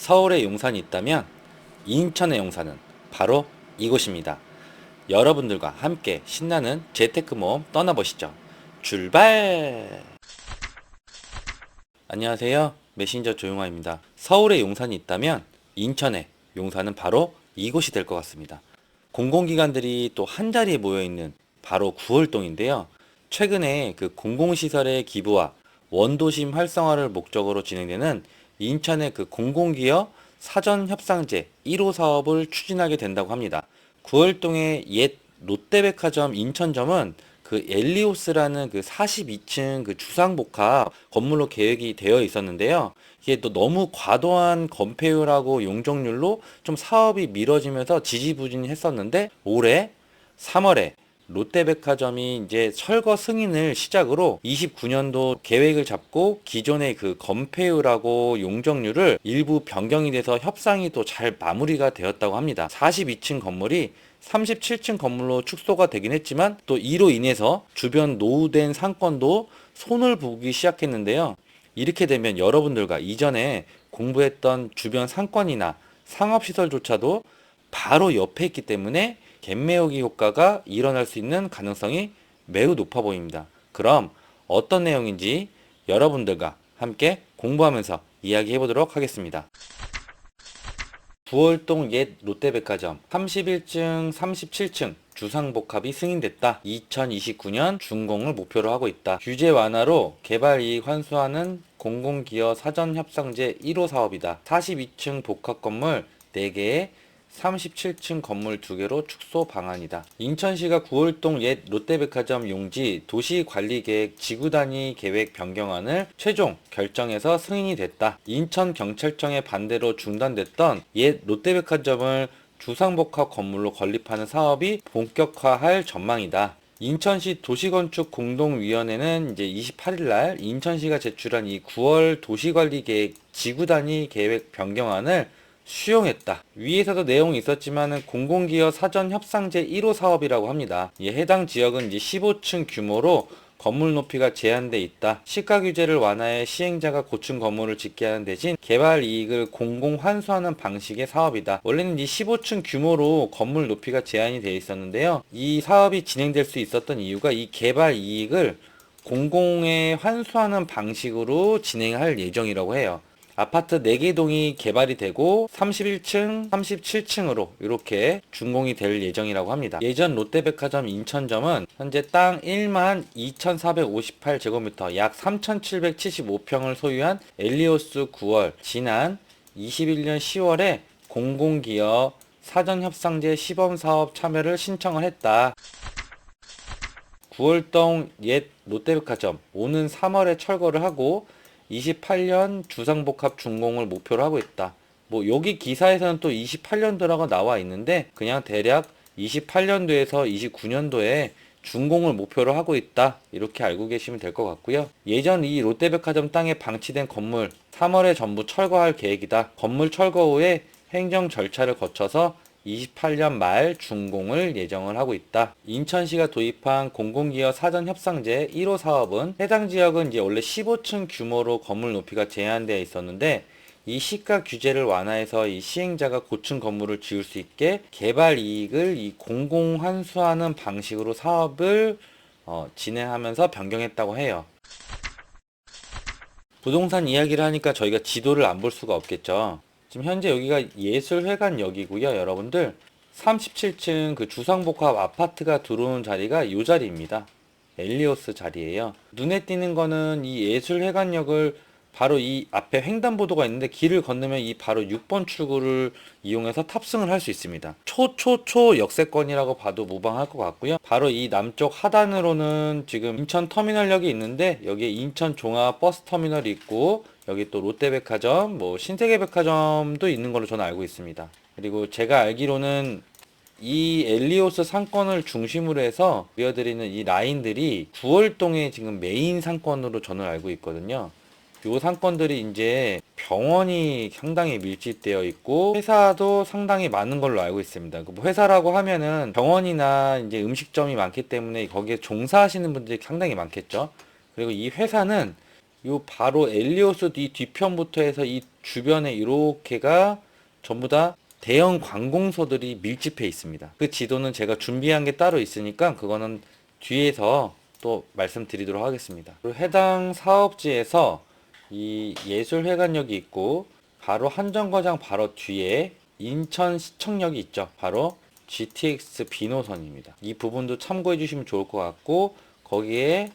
서울에 용산이 있다면 인천의 용산은 바로 이곳입니다. 여러분들과 함께 신나는 재테크 모험 떠나보시죠. 출발! 안녕하세요. 메신저 조용화입니다. 서울에 용산이 있다면 인천에 용산은 바로 이곳이 될 것 같습니다. 공공기관들이 또 한자리에 모여 있는 바로 구월동인데요. 최근에 그 공공시설의 기부와 원도심 활성화를 목적으로 진행되는 인천의 그 공공기업 사전 협상제 1호 사업을 추진하게 된다고 합니다. 구월동의 옛 롯데백화점 인천점은 그 엘리오스라는 그 42층 그 주상복합 건물로 계획이 되어 있었는데요. 이게 또 너무 과도한 건폐율하고 용적률로 좀 사업이 미뤄지면서 지지부진했었는데 올해 3월에 롯데백화점이 이제 철거 승인을 시작으로 29년도 계획을 잡고 기존의 그 건폐율하고 용적률을 일부 변경이 돼서 협상이 또 잘 마무리가 되었다고 합니다. 42층 건물이 37층 건물로 축소가 되긴 했지만 또 이로 인해서 주변 노후된 상권도 손을 보기 시작했는데요. 이렇게 되면 여러분들과 이전에 공부했던 주변 상권이나 상업시설조차도 바로 옆에 있기 때문에 갭매우기 효과가 일어날 수 있는 가능성이 매우 높아 보입니다. 그럼 어떤 내용인지 여러분들과 함께 공부하면서 이야기해 보도록 하겠습니다. 9월동 옛 롯데백화점 31층, 37층 주상복합이 승인됐다. 2029년 준공을 목표로 하고 있다. 규제 완화로 개발 이익 환수하는 공공기업 사전협상제 1호 사업이다. 42층 복합 건물 4개에 37층 건물 2개로 축소 방안이다. 인천시가 9월동 옛 롯데백화점 용지 도시관리계획 지구단위 계획 변경안을 최종 결정해서 승인이 됐다. 인천경찰청의 반대로 중단됐던 옛 롯데백화점을 주상복합 건물로 건립하는 사업이 본격화할 전망이다. 인천시 도시건축 공동위원회는 이제 28일 날 인천시가 제출한 이 9월 도시관리계획 지구단위 계획 변경안을 수용했다. 위에서도 내용이 있었지만은 공공기업 사전 협상제 1호 사업이라고 합니다. 이 해당 지역은 이제 15층 규모로 건물 높이가 제한돼 있다. 시가 규제를 완화해 시행자가 고층 건물을 짓게 하는 대신 개발 이익을 공공 환수하는 방식의 사업이다. 원래는 이 15층 규모로 건물 높이가 제한이 되어 있었는데요. 이 사업이 진행될 수 있었던 이유가 이 개발 이익을 공공에 환수하는 방식으로 진행할 예정이라고 해요. 아파트 4개 동이 개발이 되고 31층, 37층으로 이렇게 준공이 될 예정이라고 합니다. 예전 롯데백화점 인천점은 현재 땅 1만 2,458제곱미터 약 3,775평을 소유한 엘리오스 9월 지난 21년 10월에 공공기업 사전협상제 시범사업 참여를 신청을 했다. 9월동 옛 롯데백화점 오는 3월에 철거를 하고 28년 주상복합 준공을 목표로 하고 있다. 뭐 여기 기사에서는 또 28년도라고 나와 있는데 그냥 대략 28년도에서 29년도에 준공을 목표로 하고 있다. 이렇게 알고 계시면 될 것 같고요. 예전 이 롯데백화점 땅에 방치된 건물 3월에 전부 철거할 계획이다. 건물 철거 후에 행정 절차를 거쳐서 28년 말 준공을 예정을 하고 있다. 인천시가 도입한 공공기업 사전 협상제 1호 사업은 해당 지역은 이제 원래 15층 규모로 건물 높이가 제한되어 있었는데 이 시가 규제를 완화해서 이 시행자가 고층 건물을 지을 수 있게 개발 이익을 이 공공 환수하는 방식으로 사업을 어, 진행하면서 변경했다고 해요. 부동산 이야기를 하니까 저희가 지도를 안 볼 수가 없겠죠. 지금 현재 여기가 예술회관역이고요, 여러분들. 37층 그 주상복합 아파트가 들어오는 자리가 이 자리입니다. 엘리오스 자리예요. 눈에 띄는 거는 이 예술회관역을 바로 이 앞에 횡단보도가 있는데 길을 건너면 이 바로 6번 출구를 이용해서 탑승을 할 수 있습니다. 초초초 역세권이라고 봐도 무방할 것 같고요. 바로 이 남쪽 하단으로는 지금 인천 터미널역이 있는데 여기에 인천 종합 버스 터미널이 있고 여기 또 롯데백화점, 뭐 신세계백화점도 있는 걸로 저는 알고 있습니다. 그리고 제가 알기로는 이 엘리오스 상권을 중심으로 해서 이어드리는 이 라인들이 9월동의 지금 메인 상권으로 저는 알고 있거든요. 요 상권들이 이제 병원이 상당히 밀집되어 있고 회사도 상당히 많은 걸로 알고 있습니다. 그뭐 회사라고 하면은 병원이나 이제 음식점이 많기 때문에 거기에 종사하시는 분들이 상당히 많겠죠. 그리고 이 회사는 요 바로 엘리오스 이 뒤편부터 해서 이 주변에 이렇게가 전부 다 대형 관공서들이 밀집해 있습니다. 그 지도는 제가 준비한 게 따로 있으니까 그거는 뒤에서 또 말씀드리도록 하겠습니다. 그리고 해당 사업지에서 이 예술회관역이 있고 바로 한정거장 바로 뒤에 인천시청역이 있죠. 바로 GTX 비노선입니다. 이 부분도 참고해 주시면 좋을 것 같고 거기에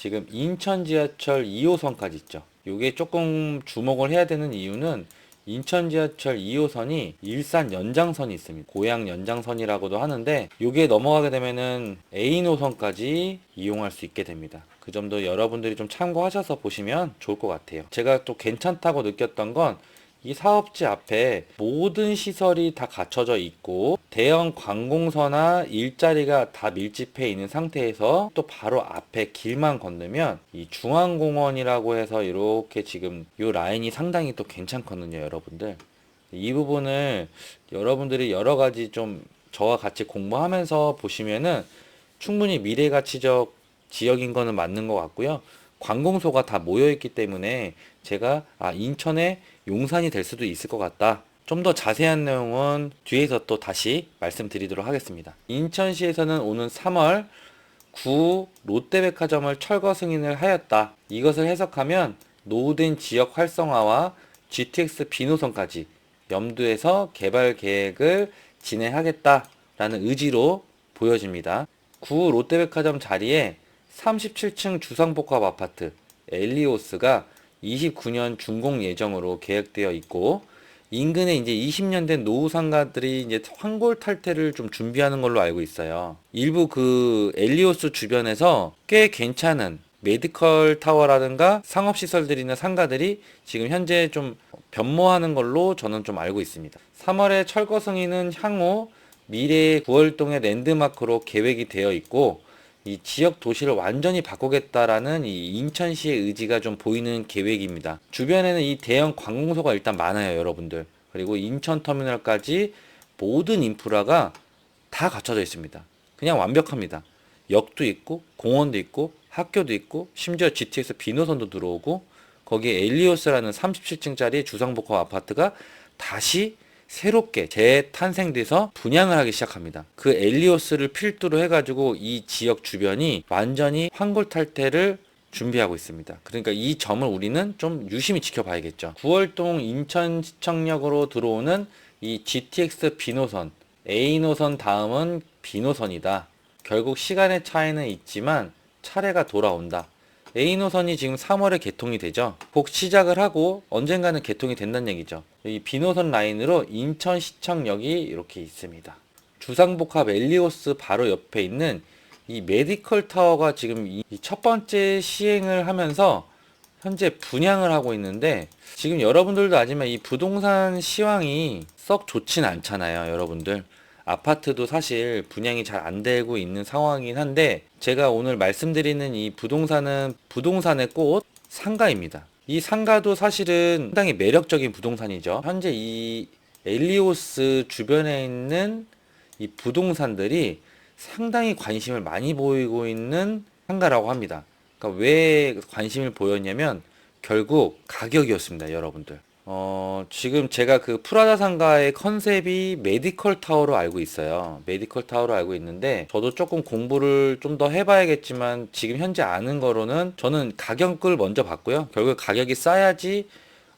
지금 인천 지하철 2호선까지 있죠. 이게 조금 주목을 해야 되는 이유는 인천 지하철 2호선이 일산 연장선이 있습니다. 고양 연장선이라고도 하는데 이게 넘어가게 되면은 A 노선까지 이용할 수 있게 됩니다. 그 점도 여러분들이 좀 참고하셔서 보시면 좋을 것 같아요. 제가 또 괜찮다고 느꼈던 건 이 사업지 앞에 모든 시설이 다 갖춰져 있고 대형 관공서나 일자리가 다 밀집해 있는 상태에서 또 바로 앞에 길만 건너면 이 중앙공원이라고 해서 이렇게 지금 이 라인이 상당히 또 괜찮거든요, 여러분들. 이 부분을 여러분들이 여러 가지 좀 저와 같이 공부하면서 보시면은 충분히 미래 가치적 지역인 거는 맞는 것 같고요. 관공서가 다 모여 있기 때문에 제가 아 인천에 용산이 될 수도 있을 것 같다. 좀 더 자세한 내용은 뒤에서 또 다시 말씀드리도록 하겠습니다. 인천시에서는 오는 3월 구 롯데백화점을 철거 승인을 하였다. 이것을 해석하면 노후된 지역 활성화와 GTX 비노선까지 염두에서 개발 계획을 진행하겠다라는 의지로 보여집니다. 구 롯데백화점 자리에 37층 주상복합 아파트 엘리오스가 29년 준공 예정으로 계획되어 있고 인근에 이제 20년 된 노후 상가들이 이제 황골 탈퇴를 좀 준비하는 걸로 알고 있어요. 일부 그 엘리오스 주변에서 꽤 괜찮은 메디컬 타워라든가 상업 시설들이 있는 상가들이 지금 현재 좀 변모하는 걸로 저는 좀 알고 있습니다. 3월에 철거 승인은 향후 미래의 구월동의 랜드마크로 계획이 되어 있고 이 지역 도시를 완전히 바꾸겠다라는 이 인천시의 의지가 좀 보이는 계획입니다. 주변에는 이 대형 관공서가 일단 많아요, 여러분들. 그리고 인천 터미널까지 모든 인프라가 다 갖춰져 있습니다. 그냥 완벽합니다. 역도 있고, 공원도 있고, 학교도 있고, 심지어 GTX 비노선도 들어오고, 거기에 엘리오스라는 37층짜리 주상복합 아파트가 다시 새롭게 재탄생돼서 분양을 하기 시작합니다. 그 엘리오스를 필두로 해가지고 이 지역 주변이 완전히 황골 탈퇴를 준비하고 있습니다. 그러니까 이 점을 우리는 좀 유심히 지켜봐야겠죠. 9월동 인천시청역으로 들어오는 이 GTX B노선, A노선 다음은 B노선이다. 결국 시간의 차이는 있지만 차례가 돌아온다. A노선이 지금 3월에 개통이 되죠. 곧 시작을 하고 언젠가는 개통이 된다는 얘기죠. 이 B노선 라인으로 인천시청역이 이렇게 있습니다. 주상복합 엘리오스 바로 옆에 있는 이 메디컬 타워가 지금 이 첫 번째 시행을 하면서 현재 분양을 하고 있는데 지금 여러분들도 아지만 이 부동산 시황이 썩 좋진 않잖아요, 여러분들. 아파트도 사실 분양이 잘 안 되고 있는 상황이긴 한데 제가 오늘 말씀드리는 이 부동산은 부동산의 꽃 상가입니다. 이 상가도 사실은 상당히 매력적인 부동산이죠. 현재 이 엘리오스 주변에 있는 이 부동산들이 상당히 관심을 많이 보이고 있는 상가라고 합니다. 그러니까 왜 관심을 보였냐면 결국 가격이었습니다, 여러분들. 어, 지금 제가 그 프라자 상가의 컨셉이 메디컬 타워로 알고 있어요. 메디컬 타워로 알고 있는데 저도 조금 공부를 좀 더 해봐야겠지만 지금 현재 아는 거로는 저는 가격을 먼저 봤고요. 결국 가격이 싸야지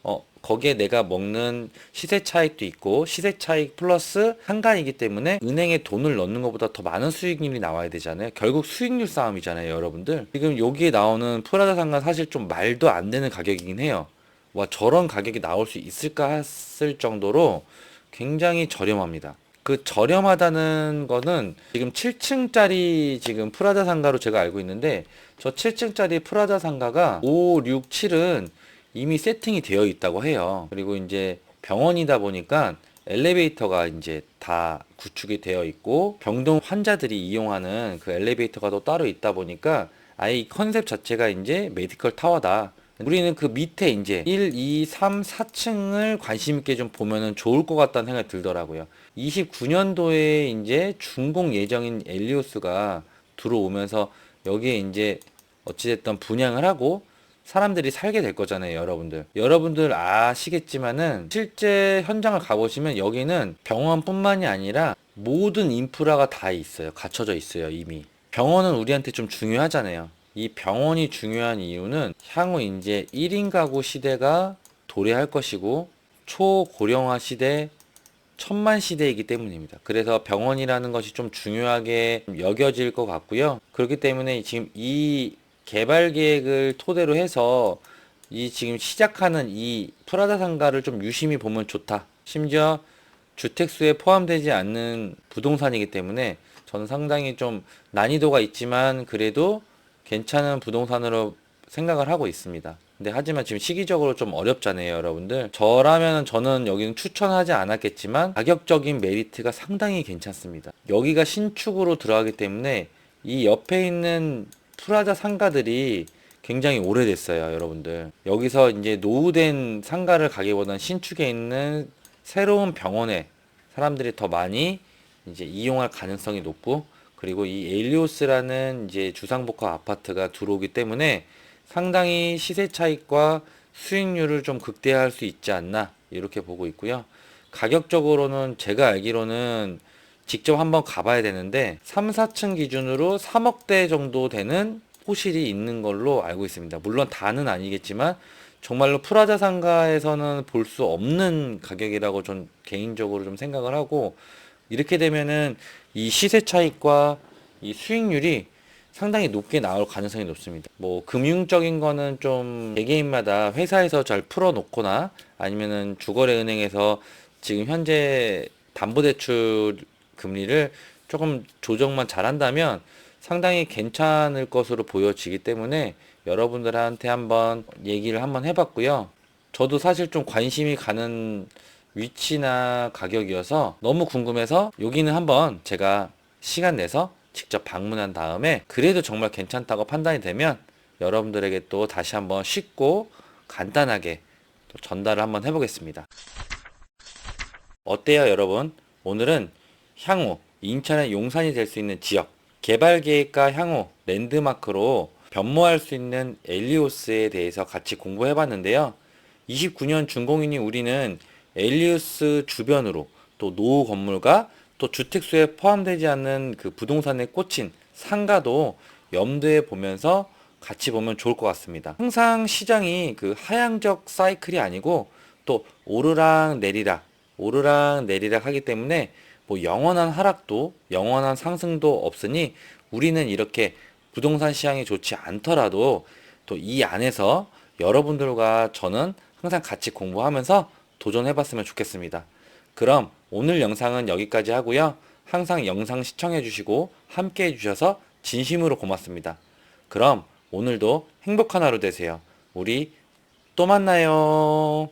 어, 거기에 내가 먹는 시세 차익도 있고 시세 차익 플러스 상가이기 때문에 은행에 돈을 넣는 것보다 더 많은 수익률이 나와야 되잖아요. 결국 수익률 싸움이잖아요, 여러분들. 지금 여기에 나오는 프라자 상가 사실 좀 말도 안 되는 가격이긴 해요. 와 저런 가격이 나올 수 있을까 했을 정도로 굉장히 저렴합니다. 그 저렴하다는 거는 지금 7층짜리 지금 프라자 상가로 제가 알고 있는데 저 7층짜리 프라자 상가가 5, 6, 7은 이미 세팅이 되어 있다고 해요. 그리고 이제 병원이다 보니까 엘리베이터가 이제 다 구축이 되어 있고 병동 환자들이 이용하는 그 엘리베이터가 또 따로 있다 보니까 아예 이 컨셉 자체가 이제 메디컬 타워다. 우리는 그 밑에 이제 1, 2, 3, 4층을 관심 있게 좀 보면은 좋을 것 같다는 생각이 들더라고요. 29년도에 이제 준공 예정인 엘리오스가 들어오면서 여기에 이제 어찌됐든 분양을 하고 사람들이 살게 될 거잖아요, 여러분들. 여러분들 아시겠지만은 실제 현장을 가보시면 여기는 병원뿐만이 아니라 모든 인프라가 다 있어요. 갖춰져 있어요, 이미. 병원은 우리한테 좀 중요하잖아요. 이 병원이 중요한 이유는 향후 이제 1인 가구 시대가 도래할 것이고 초고령화 시대 천만 시대이기 때문입니다. 그래서 병원이라는 것이 좀 중요하게 여겨질 것 같고요. 그렇기 때문에 지금 이 개발 계획을 토대로 해서 이 지금 시작하는 이 프라다 상가를 좀 유심히 보면 좋다. 심지어 주택수에 포함되지 않는 부동산이기 때문에 저는 상당히 좀 난이도가 있지만 그래도 괜찮은 부동산으로 생각을 하고 있습니다. 근데 하지만 지금 시기적으로 좀 어렵잖아요, 여러분들. 저라면 저는 여기는 추천하지 않았겠지만 가격적인 메리트가 상당히 괜찮습니다. 여기가 신축으로 들어가기 때문에 이 옆에 있는 프라자 상가들이 굉장히 오래됐어요, 여러분들. 여기서 이제 노후된 상가를 가기보다는 신축에 있는 새로운 병원에 사람들이 더 많이 이제 이용할 가능성이 높고 그리고 이 엘리오스라는 이제 주상복합 아파트가 들어오기 때문에 상당히 시세 차익과 수익률을 좀 극대화할 수 있지 않나 이렇게 보고 있고요. 가격적으로는 제가 알기로는 직접 한번 가봐야 되는데 3, 4층 기준으로 3억대 정도 되는 호실이 있는 걸로 알고 있습니다. 물론 다는 아니겠지만 정말로 프라자 상가에서는 볼 수 없는 가격이라고 전 개인적으로 좀 생각을 하고 이렇게 되면은 이 시세 차익과 이 수익률이 상당히 높게 나올 가능성이 높습니다. 뭐 금융적인 거는 좀 개개인마다 회사에서 잘 풀어놓거나 아니면은 주거래 은행에서 지금 현재 담보대출 금리를 조금 조정만 잘한다면 상당히 괜찮을 것으로 보여지기 때문에 여러분들한테 한번 얘기를 한번 해봤고요. 저도 사실 좀 관심이 가는 위치나 가격이어서 너무 궁금해서 여기는 한번 제가 시간 내서 직접 방문한 다음에 그래도 정말 괜찮다고 판단이 되면 여러분들에게 또 다시 한번 쉽고 간단하게 또 전달을 한번 해보겠습니다. 어때요, 여러분? 오늘은 향후 인천의 용산이 될 수 있는 지역 개발 계획과 향후 랜드마크로 변모할 수 있는 엘리오스에 대해서 같이 공부해 봤는데요. 29년 준공인이 우리는 엘리오스 주변으로 또 노후 건물과 또 주택수에 포함되지 않는 그 부동산에 꽂힌 상가도 염두에 보면서 같이 보면 좋을 것 같습니다. 항상 시장이 그 하향적 사이클이 아니고 또 오르락 내리락, 오르락 내리락 하기 때문에 뭐 영원한 하락도 영원한 상승도 없으니 우리는 이렇게 부동산 시장이 좋지 않더라도 또 이 안에서 여러분들과 저는 항상 같이 공부하면서 도전해봤으면 좋겠습니다. 그럼 오늘 영상은 여기까지 하고요. 항상 영상 시청해 주시고 함께 해주셔서 진심으로 고맙습니다. 그럼 오늘도 행복한 하루 되세요. 우리 또 만나요.